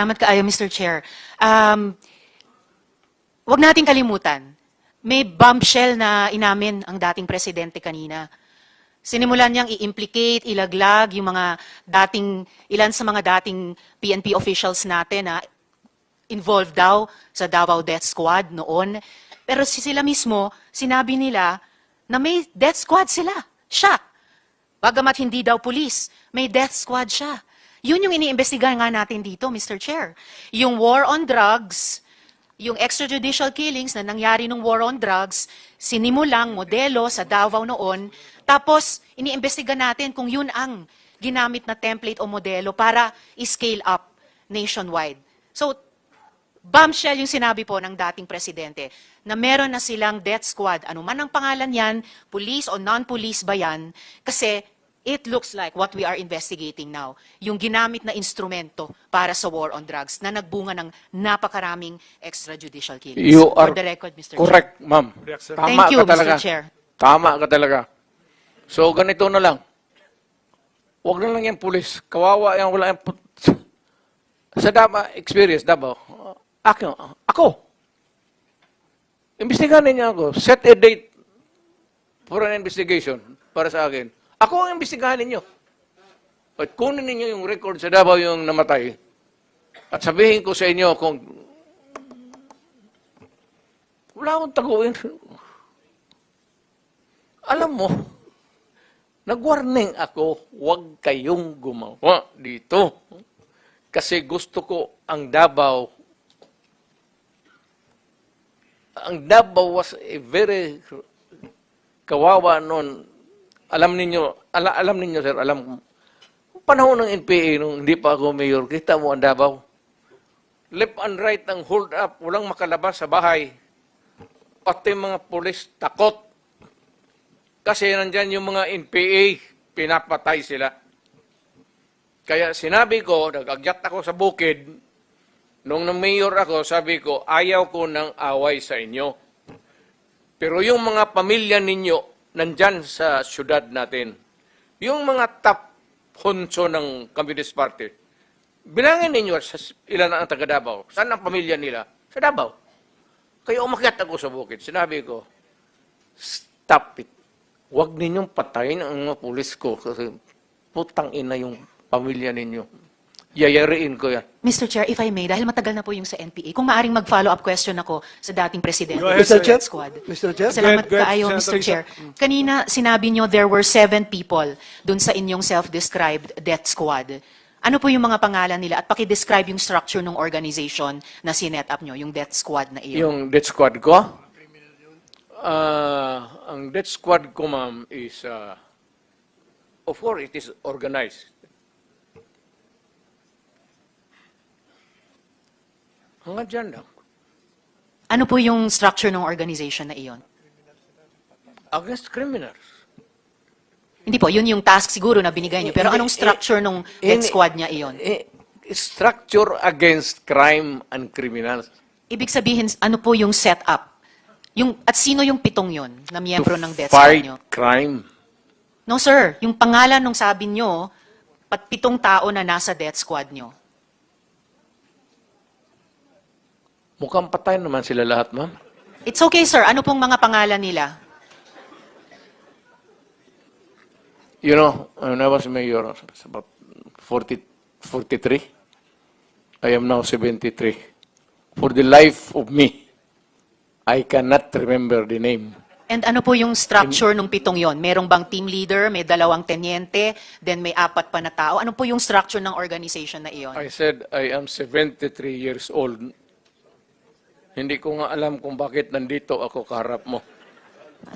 Salamat kaayo, Mr. Chair. Um, wag nating kalimutan, may bombshell na inamin ang dating presidente kanina. Sinimulan niyang i-implicate, ilaglag yung mga dating, ilan sa mga dating PNP officials natin na involved daw sa Davao Death Squad noon. Pero si sila mismo, sinabi nila na may death squad sila. Siya. Bagamat hindi daw pulis, may death squad siya. Yun yung iniimbestigahan nga natin dito, Mr. Chair. Yung war on drugs, yung extrajudicial killings na nangyari nung war on drugs, sinimulang modelo sa Davao noon, tapos iniimbestiga natin kung yun ang ginamit na template o modelo para i-scale up nationwide. So, bombshell yung sinabi po ng dating presidente na meron na silang death squad, ano man ang pangalan yan, police o non-police ba yan, kasi it looks like what we are investigating now, yung ginamit na instrumento para sa war on drugs na nagbunga ng napakaraming extrajudicial killings. You For are the record, Mr. Correct, ma'am. Tama Thank you, ka talaga. Mr. Chair. Tama ka talaga. So, ganito na lang. Huwag na lang yung pulis. Kawawa yan, wala yung... pu- Sa Dama experience, Davao, ako, ako. Imbestigahan niyo ako. Set a date for an investigation para sa akin. Ako ang imbestigahan ninyo. At kunin ninyo yung record sa Davao yung namatay. At sabihin ko sa inyo kung wala akong taguin. Alam mo, nag-warning ako, huwag kayong gumawa dito. Kasi gusto ko ang Davao, ang Davao was a very kawawa noon. Alam ninyo, ala, alam ninyo sir, alam. Panahon ng NPA, nung hindi pa ako mayor, kita mo ang Davao. Left and right ang hold up, walang makalabas sa bahay. Pati mga pulis takot. Kasi nandyan yung mga NPA, pinapatay sila. Kaya sinabi ko, nag-agyat ako sa bukid, nung na mayor ako, sabi ko, ayaw ko ng away sa inyo. Pero yung mga pamilya ninyo, nandyan sa syudad natin. Yung mga top honso ng Communist Party, bilangin ninyo sa ilan ang taga Davao. Saan ang pamilya nila? Sa Davao. Kaya umakyat ako sa bukid. Sinabi ko, stop it. Huwag ninyong patayin ang mga pulis ko kasi putang ina yung pamilya ninyo. Yayariin ko yan. Mr. Chair, if I may, dahil matagal na po yung sa NPA, kung maaring mag-follow-up question ako sa dating presidente Go ahead, Mr. Chair. Death Squad. Mr. Chair. Salamat Go ahead, go ahead, kaayo, Mr. Senator Chair. Kanina, sinabi nyo there were seven people dun sa inyong self-described death squad. Ano po yung mga pangalan nila? At paki-describe yung structure ng organization na sinet up nyo, yung death squad na iyon. Yung death squad ko, ah, ang death squad ko, ma'am, is, ah, of course, it is organized. Hanggang dyan lang. Ano po yung structure ng organization na iyon? Against criminals. Hindi po, yun yung task siguro na binigay nyo. Pero Hindi, anong structure eh, ng eh, death squad niya iyon? Eh, structure against crime and criminals. Ibig sabihin, ano po yung setup? Yung, at sino yung pitong yon na miyembro ng death squad fight nyo? crime. No, sir. Yung pangalan nung sabi nyo, pat pitong tao na nasa death squad nyo. Mukhang patay naman sila lahat, ma'am. It's okay, sir. Ano pong mga pangalan nila? You know, when I was mayor, it's about 40, 43. I am now 73. For the life of me, I cannot remember the name. And ano po yung structure nung pitong yon? Merong bang team leader, may dalawang tenyente, then may apat pa na tao? Ano po yung structure ng organization na iyon? I said, I am 73 years old. Hindi ko nga alam kung bakit nandito ako kaharap mo.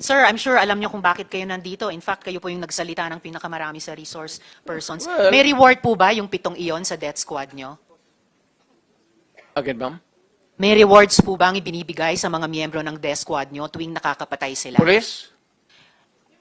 Sir, I'm sure alam nyo kung bakit kayo nandito. In fact, kayo po yung nagsalita ng pinakamarami sa resource persons. Well- may reward po ba yung pitong iyon sa death squad nyo? Again, ma'am? May rewards po ba ang ibinibigay sa mga miyembro ng death squad nyo tuwing nakakapatay sila? Police?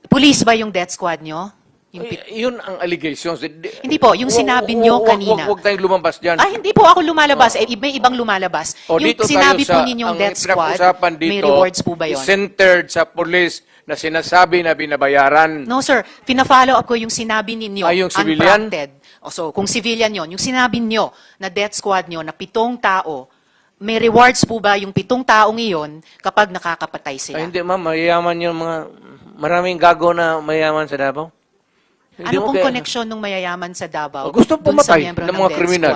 Police ba yung death squad nyo? Yung pit- Eh, yun ang allegations. Hindi Hindi po, yung sinabi nyo kanina. Huwag tayong lumabas dyan. Ah, hindi po ako lumalabas. Eh, may ibang lumalabas. O, yung dito sinabi tayo po sa- ninyong death squad, dito may rewards po ba yon? centered sa police na sinasabi na binabayaran. No, sir. Pina-follow up ko yung sinabi ninyo. Ay, yung civilian? unprompted. O so, kung civilian yon, yung sinabi nyo na death squad nyo na pitong tao, may rewards po ba yung pitong taong iyon kapag nakakapatay sila? Ay, hindi ma'am, mayayaman yung mga, maraming gago na mayayaman sa Davao. Hindi ano pong kaya- koneksyon ng mayayaman sa Davao? Gusto pumatay miyembro ng mga kriminal.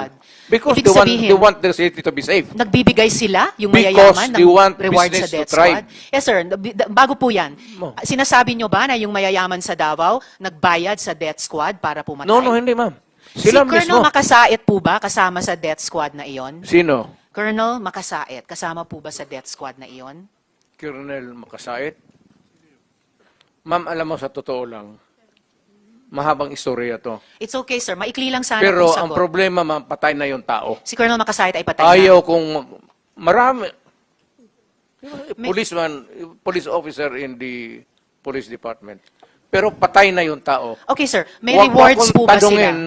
Because Ibig they want, sabihin, they want the city to be safe. nagbibigay sila, yung Because mayayaman, ng they want reward sa death squad? Yes, sir. Bago po yan, sinasabi nyo ba na yung mayayaman sa Davao nagbayad sa death squad para pumatay? No, no, hindi ma'am. Si Sila Colonel mismo. Makasait po ba kasama sa death squad na iyon? Sino? Colonel Makasait, kasama po ba sa death squad na iyon? Colonel Makasait? Ma'am, alam mo sa totoo lang, mahabang istorya to. It's okay, sir. Maikli lang sana Pero kung ang sagot. problema, ma'am, patay na yung tao. si Colonel Makasait ay patay na. Ayaw kung mag- marami. May- Policeman, police officer in the police department. Pero patay na yung tao. Okay, sir. May Huwag rewards po ba sila? tanungin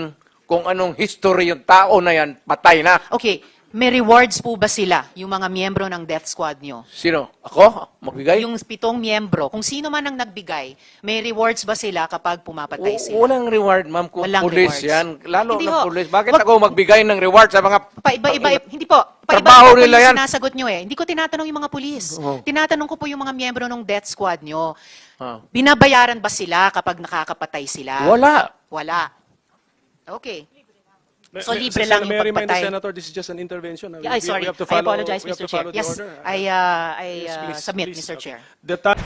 kung anong history yung tao na yan, patay na. Okay. May rewards po ba sila, yung mga miyembro ng death squad nyo? Sino? Ako? Magbigay? Yung pitong miyembro, kung sino man ang nagbigay, may rewards ba sila kapag pumapatay W- sila? Walang reward, ma'am, kung Walang police rewards. yan. Lalo Hindi ng ho. police. Bakit Wag- ako magbigay ng reward sa mga... Paiba-iba, hindi po. Paiba-iba po nila yung yan. sinasagot nyo eh. Hindi ko tinatanong yung mga pulis. Oo. Tinatanong ko po yung mga miyembro ng death squad nyo. Ah. Binabayaran ba sila kapag nakakapatay sila? Wala. Wala. Okay. May- So, may- libre lang yung may I remind the pagpatay. Senator, this is just an intervention. Yeah, we sorry. have to I follow- apologize, Mr. Chair. follow Yes, order. I, uh, I Yes, uh, please, submit, please. Mr. Okay. Chair. The time.